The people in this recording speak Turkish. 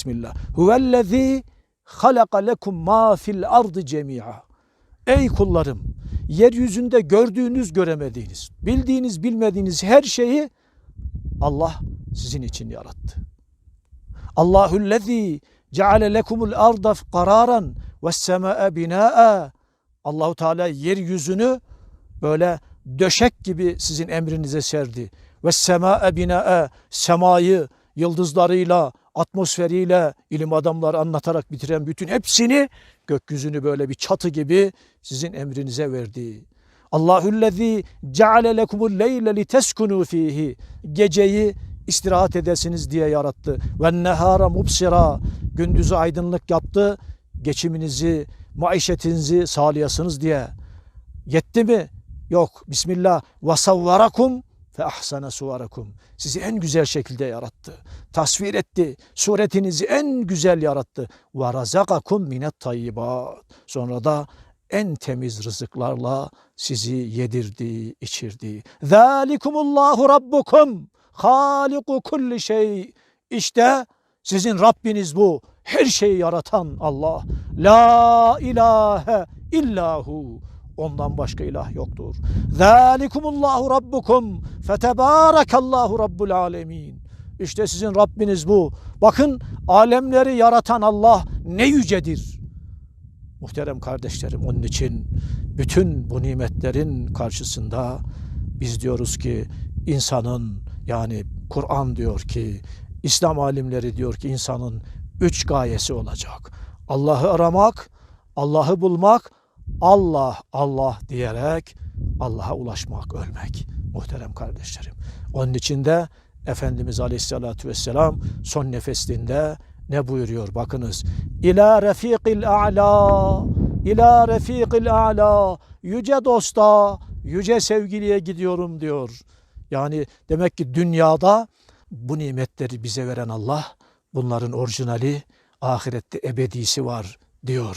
Bismillah. Huvellezî halaka lekum ma fil ardı cemi'a. Ey kullarım, yeryüzünde gördüğünüz göremediğiniz, bildiğiniz bilmediğiniz her şeyi Allah sizin için yarattı. Allahüllezî ceale lekumul arda kararan ve semâe binâ'a. Allahu Teala yeryüzünü böyle döşek gibi sizin emrinize serdi. Ve semâe binâ'a semayı yıldızlarıyla, atmosferiyle ilim adamları anlatarak bitiren bütün hepsini gökyüzünü böyle bir çatı gibi sizin emrinize verdi. Allahüllezî ceale lekumul leyle liteskunu fihi. Geceyi istirahat edesiniz diye yarattı. Ve nehara mubsira. Gündüzü aydınlık yaptı. Geçiminizi, maişetinizi sağlayasınız diye. Yetti mi? Yok. Bismillah. Ve savvarakum fe ahsana suvarakum. Sizi en güzel şekilde yarattı. Tasvir etti. Suretinizi en güzel yarattı. Ve razakakum minet tayyibat. Sonra da en temiz rızıklarla sizi yedirdi, içirdi. Zalikumullahu rabbukum. Haliku kulli şey. İşte sizin Rabbiniz bu. Her şeyi yaratan Allah. La ilahe illahu. Ondan başka ilah yoktur. Zalikumullahu rabbukum. Fetebarakallahu rabbul alemin. İşte sizin Rabbiniz bu. Bakın alemleri yaratan Allah ne yücedir. Muhterem kardeşlerim onun için bütün bu nimetlerin karşısında biz diyoruz ki insanın yani Kur'an diyor ki İslam alimleri diyor ki insanın üç gayesi olacak. Allah'ı aramak, Allah'ı bulmak, Allah Allah diyerek Allah'a ulaşmak, ölmek. Muhterem kardeşlerim. Onun için de Efendimiz Aleyhisselatü Vesselam son nefesinde ne buyuruyor bakınız. İlâ refiqil a'lâ, ilâ refiqil a'lâ, yüce dosta, yüce sevgiliye gidiyorum diyor. Yani demek ki dünyada bu nimetleri bize veren Allah, bunların orijinali, ahirette ebedisi var diyor.